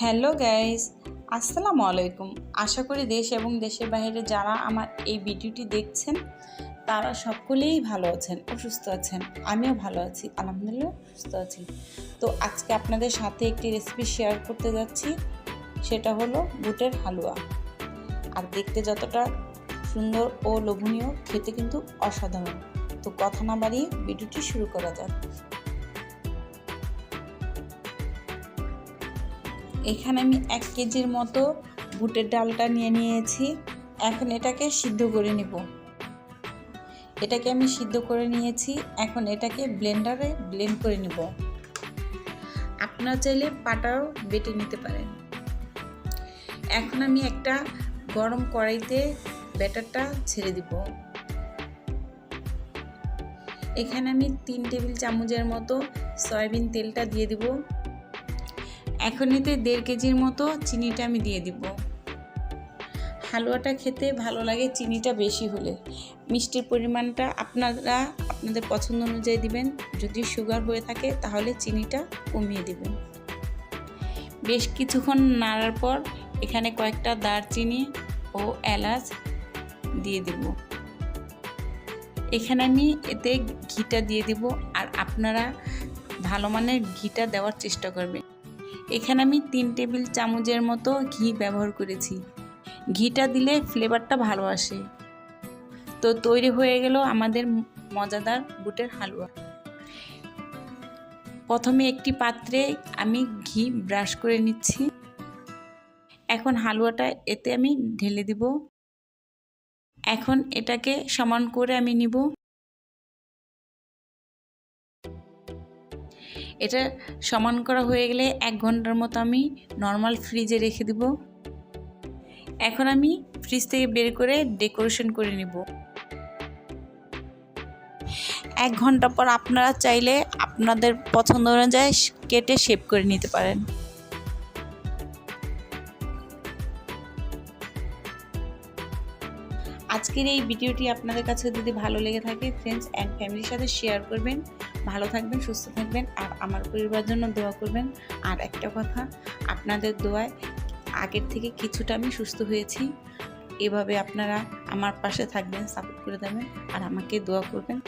Hello guys, আসসালামু আলাইকুম। আশা করি দেশ এবং দেশের বাইরে যারা আমার এই ভিডিওটি দেখছেন, তারা সকলেই ভালো আছেন ও সুস্থ আছেন। আমিও ভালো আছি, আলহামদুলিল্লাহ সুস্থ আছি। তো আজকে আপনাদের সাথে একটি রেসিপি শেয়ার করতে যাচ্ছি, সেটা হলো বুটের হালুয়া। আর দেখতে যতটা সুন্দর ও লোভনীয়, খেতে কিন্তু অসাধারণ। তো কথা না বাড়িয়ে ভিডিওটি শুরু করা যাক। এখানে আমি এক কেজির মতো বুটের ডালটা নিয়ে নিয়েছি। এখন এটাকে সিদ্ধ করে নিব। এটাকে আমি সিদ্ধ করে নিয়েছি। এখন এটাকে ব্লেন্ডারে ব্লেন্ড করে নিব। আপনারা চাইলে পাটাও বেটে নিতে পারেন। এখন আমি একটা গরম কড়াইতে ব্যাটারটা ছেড়ে দিব। এখানে আমি তিন টেবিল চামচের মতো সয়াবিন তেলটা দিয়ে দিব। এখন এতে দেড় কেজির মতো চিনিটা আমি দিয়ে দিব। হালুয়াটা খেতে ভালো লাগে চিনিটা বেশি হলে। মিষ্টির পরিমাণটা আপনারা আপনাদের পছন্দ অনুযায়ী দিবেন। যদি সুগার হয়ে থাকে তাহলে চিনিটা কমিয়ে দিবেন। বেশ কিছুক্ষণ নাড়ার পর এখানে কয়েকটা দারচিনি ও এলাচ দিয়ে দিব। এখানে আমি এতে ঘিটা দিয়ে দিব আর আপনারা ভালো মানের ঘিটা দেওয়ার চেষ্টা করবেন। এখানে আমি তিন টেবিল চামচের মতো ঘি ব্যবহার করেছি। ঘিটা দিলে ফ্লেভারটা ভালো আসে। তো তৈরি হয়ে গেল আমাদের মজাদার বুটের হালুয়া। প্রথমে একটি পাত্রে আমি ঘি ব্রাশ করে নিচ্ছি। এখন হালুয়াটা এতে আমি ঢেলে দিব। এখন এটাকে সমান করে আমি নিব। এটা সমান করা হয়ে গেলে এক ঘণ্টার মতো আমি নর্মাল ফ্রিজে রেখে দিব। এখন আমি ফ্রিজ থেকে বের করে ডেকোরেশন করে নিব। এক ঘণ্টা পর আপনারা চাইলে আপনাদের পছন্দ অনুযায়ী কেটে শেপ করে নিতে পারেন। আজকের এই ভিডিওটি আপনাদের কাছে যদি ভালো লেগে থাকে ফ্রেন্ডস অ্যান্ড ফ্যামিলির সাথে শেয়ার করবেন। ভালো থাকবেন, সুস্থ থাকবেন আর আমার পরিবার জন্য দোয়া করবেন। আর একটা কথা, আপনাদের দোয়ায় আগের থেকে কিছুটা আমি সুস্থ হয়েছি। এভাবে আপনারা আমার পাশে থাকবেন সাপোর্ট করে দেবেন আর আমাকে দোয়া করবেন।